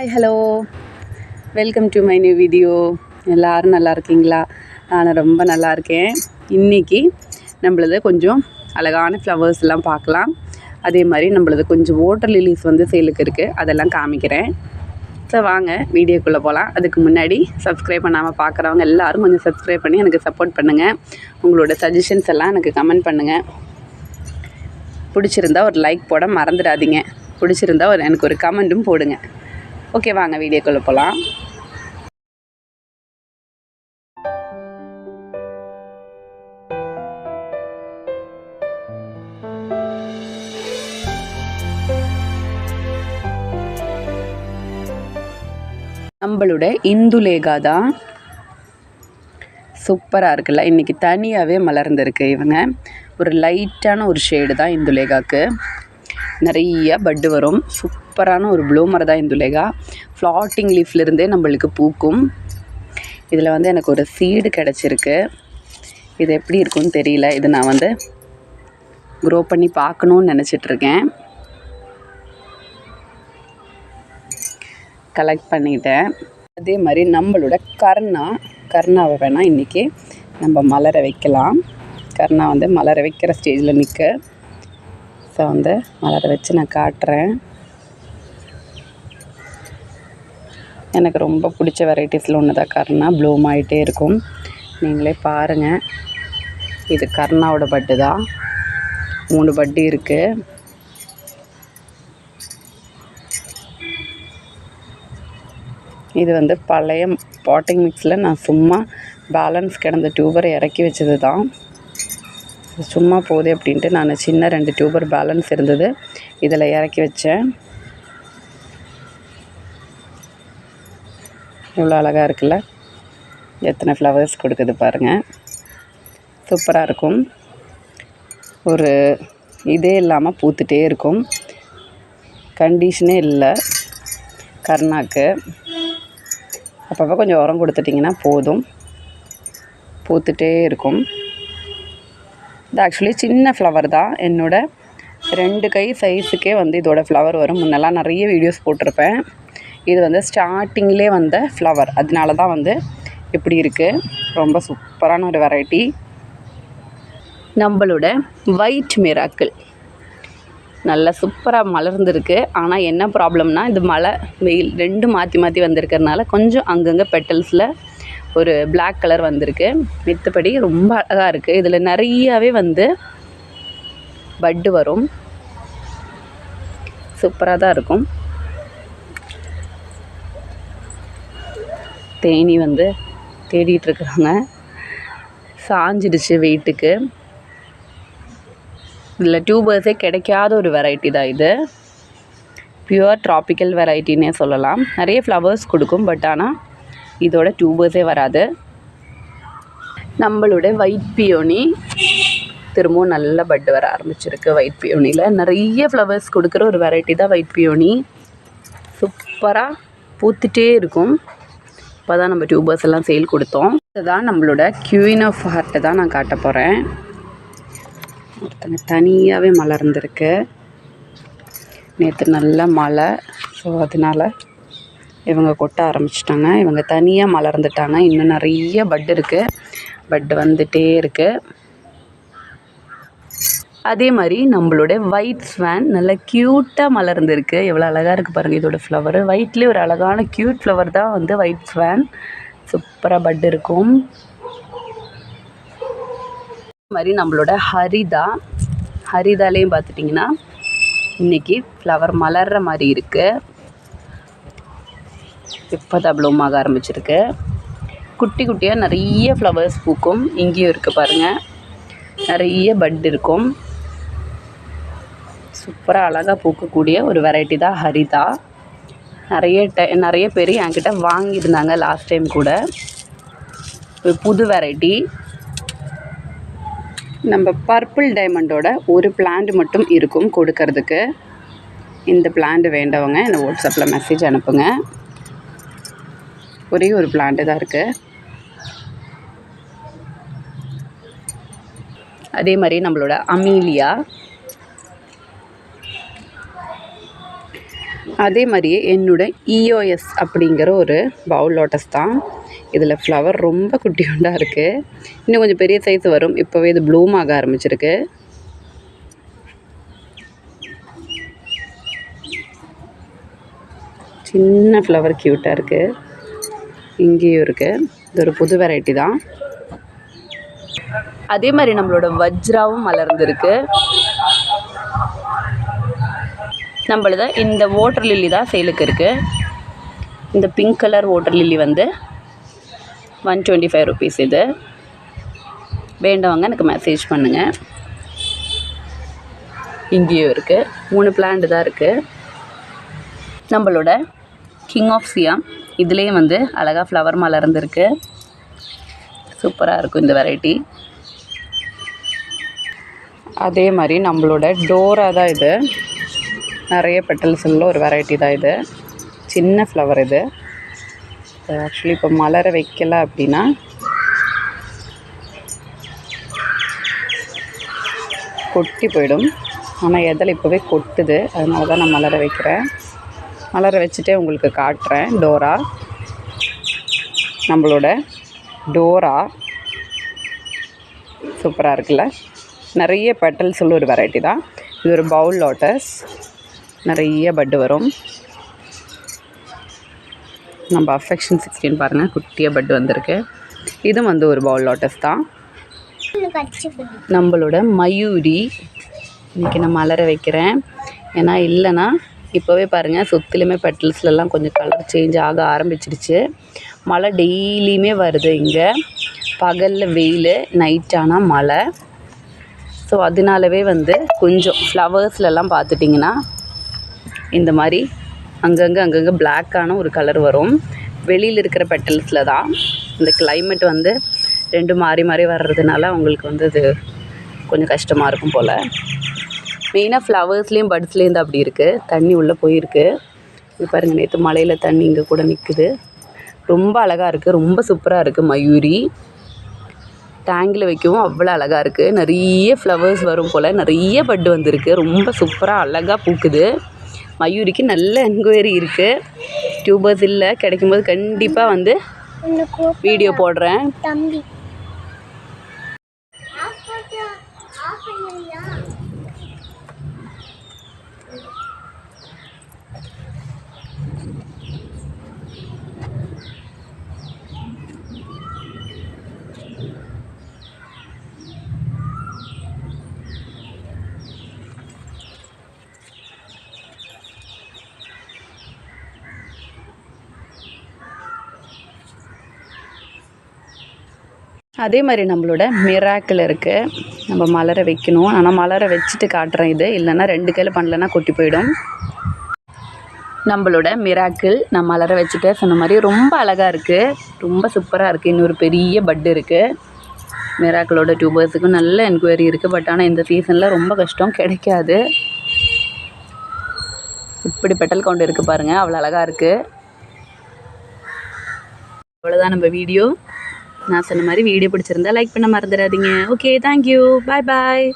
Hi hello welcome to my new video எல்லோரும் நல்லா இருக்கீங்களா? நான் ரொம்ப நல்லா இருக்கேன். இன்றைக்கி நம்மளது கொஞ்சம் அழகான ஃப்ளவர்ஸ் எல்லாம் பார்க்கலாம். அதே மாதிரி நம்மளது கொஞ்சம் வாட்டர் லிலிஸ் வந்து சேலுக்கு இருக்குது அதெல்லாம் காமிக்கிறேன். ஸோ வாங்க வீடியோக்குள்ளே போகலாம் அதுக்கு முன்னாடி சப்ஸ்கிரைப் பண்ணாமல் பார்க்குறவங்க எல்லோரும் கொஞ்சம் சப்ஸ்கிரைப் பண்ணி எனக்கு சப்போர்ட் பண்ணுங்கள் உங்களோட சஜஷன்ஸ் எல்லாம் எனக்கு கமெண்ட் பண்ணுங்கள் பிடிச்சிருந்தா ஒரு லைக் போட மறந்துடாதீங்க. பிடிச்சிருந்தா ஒரு எனக்கு ஒரு கமெண்ட்டும் போடுங்க. ஓகே வாங்க வீடியோக்குள்ளே போகலாம் நம்மளோட இந்துலேகா தான் சூப்பராக இருக்குல்ல? இன்றைக்கி தனியாகவே மலர்ந்துருக்கு இவங்க. ஒரு லைட்டான ஒரு ஷேடு தான் இந்துலேகாவுக்கு நிறைய பட்டு வரும். சூப்பரான ஒரு ப்ளூமர் தான் இந்துலேகா. ஃப்ளாட்டிங் லீஃப்லேருந்தே நம்மளுக்கு பூக்கும். இதில் வந்து எனக்கு ஒரு சீடு கிடச்சிருக்கு. இது எப்படி இருக்கும்னு தெரியல. இது நான் வந்து க்ரோ பண்ணி பார்க்கணுன்னு நினச்சிட்ருக்கேன் கலெக்ட் பண்ணிட்டேன். அதே மாதிரி நம்மளோட கர்ணா. கர்ணாவை வேணால் இன்றைக்கி நம்ம மலர வைக்கலாம். கர்ணா வந்து மலர வைக்கிற ஸ்டேஜில் நிற்க ரோஸை வந்து மலர வச்சு நான் காட்டுறேன். எனக்கு ரொம்ப பிடிச்ச வெரைட்டிஸில் ஒன்று தான் கர்ணா ப்ளூம் ஆகிட்டே இருக்கும். நீங்களே பாருங்கள் இது கர்ணாவோட பட்டு தான் மூணு பட்டு இருக்குது இது வந்து பழைய பாட்டிங் மிக்ஸில் நான் சும்மா பேலன்ஸ் கிடந்த டியூபரை இறக்கி வச்சது தான் சும்மா போகுது அப்படின்ட்டு நான் சின்ன ரெண்டு டியூபர் பேலன்ஸ் இருந்தது. இதில் இறக்கி வச்சேன். இவ்வளோ அழகாக இருக்குல்ல? எத்தனை ஃப்ளவர்ஸ் கொடுக்குது பாருங்கள் சூப்பராக இருக்கும். ஒரு இதே இல்லாமல் பூத்துட்டே இருக்கும். கண்டிஷனே இல்லை. கர்ணாக்கு. அப்பப்போ கொஞ்சம் உரம் கொடுத்துட்டிங்கன்னா போதும். பூத்துட்டே இருக்கும். இது ஆக்சுவலி சின்ன ஃப்ளவர் தான். என்னோட ரெண்டு கை சைஸுக்கே வந்து இதோட ஃப்ளவர் வரும். முன்னெல்லாம் நிறைய வீடியோஸ் போட்டிருப்பேன். இது வந்து ஸ்டார்டிங்லேயே வந்த ஃப்ளவர் அதனால தான் வந்து இப்படி இருக்குது ரொம்ப சூப்பரான ஒரு வெரைட்டி நம்மளோட ஒயிட் மிராக்கிள் நல்லா சூப்பராக மலர்ந்துருக்கு. ஆனால் என்ன ப்ராப்ளம்னா இது மழை வெயில் ரெண்டும் மாற்றி மாற்றி வந்திருக்கிறதுனால கொஞ்சம் அங்கங்கே பெட்டல்ஸில் ஒரு பிளாக் கலர் வந்திருக்கு. மித்தபடி ரொம்ப அழகாக இருக்குது இதில் நிறையாவே வந்து பட்டு வரும். சூப்பராக தான் இருக்கும். தேனி வந்து தேடிட்டுருக்குறாங்க சாஞ்சிடுச்சு வெயிட்டுக்கு இதில் டியூபர்ஸே கிடைக்காத ஒரு வெரைட்டி தான் இது. பியூர் ட்ராபிக்கல் வெரைட்டின்னே சொல்லலாம். நிறைய ஃப்ளவர்ஸ் கொடுக்கும் பட் ஆனால் இதோட டியூபர்ஸே வராது. நம்மளோட ஒயிட் பியோனி திரும்பவும் நல்ல பட் வர ஆரம்பிச்சிருக்கு ஒயிட் பியோனியில் நிறைய ஃப்ளவர்ஸ் கொடுக்குற ஒரு வெரைட்டி தான் ஒயிட் பியோனி சூப்பராக பூத்துட்டே இருக்கும். இப்போ தான் நம்ம டியூபர்ஸ் எல்லாம் சேல் கொடுத்தோம். இதுதான் நம்மளோட க்யூயின் ஆஃப் ஹார்ட்டை தான் நான் காட்ட போகிறேன் ஒருத்தங்க தனியாகவே மலர்ந்துருக்கு. நேற்று நல்ல மழை ஸோ அதனால் இவங்க கொட்ட ஆரம்பிச்சிட்டாங்க. இவங்க தனியாக மலர்ந்துட்டாங்க. இன்னும் நிறைய பட் இருக்குது பட் வந்துகிட்டே இருக்குது அதே மாதிரி நம்மளோட ஒயிட் ஸ்வான் நல்லா க்யூட்டாக மலர்ந்துருக்கு. எவ்வளோ அழகாக இருக்குது பாருங்கள் இதோட ஃப்ளவரு ஒயிட்லேயே ஒரு அழகான க்யூட் ஃப்ளவர் தான் வந்து ஒயிட் ஸ்வான் சூப்பராக பட் இருக்கும். மாதிரி நம்மளோட ஹரிதா. ஹரிதாலேயும் பார்த்துட்டிங்கன்னா இன்றைக்கி ஃப்ளவர் மலர்ற மாதிரி இருக்குது இப்போ தான் ப்ளூம் ஆக ஆரம்பிச்சிருக்கு. குட்டி குட்டியாக நிறைய ஃப்ளவர்ஸ் பூக்கும். இங்கேயும் இருக்குது பாருங்கள் நிறைய பட் இருக்கும். சூப்பராக அழகாக பூக்கக்கூடிய ஒரு வெரைட்டி தான் ஹரிதா. நிறைய டை நிறைய பேர் என்கிட்ட வாங்கியிருந்தாங்க லாஸ்ட் டைம் கூட. ஒரு புது வெரைட்டி நம்ம பர்பிள் டைமண்டோட ஒரு பிளான்ட் மட்டும் இருக்கும் கொடுக்கறதுக்கு. இந்த பிளான்ட் வேண்டவங்க என்னை வாட்ஸ்அப்பில் மெசேஜ் அனுப்புங்க. ஒரே ஒரு பிளான்ட்டு தான் இருக்குது அதே மாதிரி நம்மளோட அமீலியா. அதே மாதிரியே என்னோட இஓஎஸ் அப்படிங்கிற ஒரு பவுல் லோட்டஸ் தான். இதில் ஃப்ளவர் ரொம்ப குட்டியுண்டாக இருக்குது இன்னும் கொஞ்சம் பெரிய சைஸ் வரும். இப்போவே இது ப்ளூம் ஆக ஆரம்பிச்சிருக்கு. சின்ன ஃப்ளவர் க்யூட்டாக இருக்குது இங்கேயும் இருக்குது இது ஒரு புது வெரைட்டி தான். அதே மாதிரி நம்மளோட வஜ்ராவும் மலர்ந்துருக்கு. நம்மளது இந்த வாட்டர் லில்லி தான் சேலுக்கு இருக்குது இந்த பிங்க் கலர் வாட்டர் லில்லி வந்து ஒன் டுவெண்ட்டி ஃபைவ் ருபீஸ் இது. வேண்டவங்க எனக்கு மெசேஜ் பண்ணுங்கள் இங்கேயும் இருக்குது மூணு பிளான்ட் தான் இருக்குது நம்மளோட கிங் ஆஃப் சியாம் இதுலேயும் வந்து அழகாக ஃப்ளவர் மலர்ந்துருக்கு சூப்பராக இருக்கும் இந்த வெரைட்டி அதே மாதிரி நம்மளோட டோரா தான் இது. நிறைய பெட்டல்ஸ் உள்ள ஒரு வெரைட்டி தான் இது. சின்ன ஃப்ளவர் இது. ஆக்சுவலி இப்போ மலர வைக்கல அப்படின்னா கொட்டி போயிடும். ஆனால் எதில் இப்போவே கொட்டுது. அதனால தான் நான் மலர வைக்கிறேன். மலர வச்சுட்டே உங்களுக்கு காட்டுறேன். டோரா. நம்மளோட டோரா. சூப்பராக இருக்குல்ல? நிறைய பெட்டல்ஸ் உள்ள ஒரு வெரைட்டி தான். இது ஒரு பவுல் லோட்டஸ் நிறைய பட்டு வரும். நம்ம அஃபெக்ஷன் சிக்ஸ்டீன் பாருங்கள் குட்டியாக பட்டு வந்திருக்கு. இதுவும் வந்து ஒரு பவுல் லோட்டஸ் தான். நம்மளோட மயூரி. இன்றைக்கி நான் மலர வைக்கிறேன். ஏன்னா இல்லைன்னா இப்போவே பாருங்கள் சுற்றிலுமே பெட்டல்ஸ்லலாம் கொஞ்சம் கலர் சேஞ்ச் ஆக ஆரம்பிச்சிருச்சு மழை டெய்லியுமே வருது இங்கே. பகலில் வெயில் நைட் ஆனால் மழை. ஸோ அதனாலவே வந்து கொஞ்சம் ஃப்ளவர்ஸ்லலாம் பார்த்துட்டிங்கன்னா இந்த மாதிரி அங்கங்கே அங்கங்கே பிளாக்கான ஒரு கலர் வரும். வெளியில் இருக்கிற பெட்டல்ஸில் தான் இந்த கிளைமேட் வந்து ரெண்டு மாறி மாறி வர்றதுனால அவங்களுக்கு வந்து இது கொஞ்சம் கஷ்டமாக இருக்கும் போல். மெயினாக ஃப்ளவர்ஸ்லேயும் பட்ஸ்லேயும் தான் அப்படி இருக்குது தண்ணி உள்ளே போயிருக்கு. இது பாருங்கள் நேற்று மலையில் தண்ணி இங்கே கூட நிற்குது ரொம்ப அழகாக இருக்குது ரொம்ப சூப்பராக இருக்குது மயூரி. டேங்கில் வைக்கவும் அவ்வளோ அழகாக இருக்குது நிறைய ஃப்ளவர்ஸ் வரும் போல். நிறைய பட்டு வந்திருக்கு. ரொம்ப சூப்பராக அழகாக பூக்குது. மயூரிக்கு நல்ல என்கொயரி இருக்குது டியூபர்ஸ் இல்லை. கிடைக்கும்போது கண்டிப்பாக வந்து வீடியோ போடுறேன். தம்பி. அதே மாதிரி நம்மளோட மிராக்கில் இருக்குது நம்ம மலர வைக்கணும். ஆனால் மலர வச்சுட்டு காட்டுறேன் இது. இல்லைன்னா ரெண்டு கையில் பண்ணலன்னா கொட்டி போயிடும். நம்மளோட மிராக்கிள் நான் மலர வச்சுட்டு சொன்ன மாதிரி ரொம்ப அழகாக இருக்குது ரொம்ப சூப்பராக இருக்குது இன்னொரு பெரிய பட்டு இருக்குது மிராக்கிளோட டியூபர்ஸுக்கும் நல்ல என்கொயரி இருக்குது பட் ஆனால் இந்த சீசனில் ரொம்ப கஷ்டம். கிடைக்காது. இப்படி பெட்டல் கவுண்ட் இருக்குது பாருங்கள் அவ்வளோ அழகாக இருக்குது அவ்வளோதான் நம்ம வீடியோ நான் சொன்ன மாதிரி வீடியோ பிடிச்சிருந்தா லைக் பண்ண மறந்துடாதீங்க. ஓகே தேங்க்யூ பாய் பாய்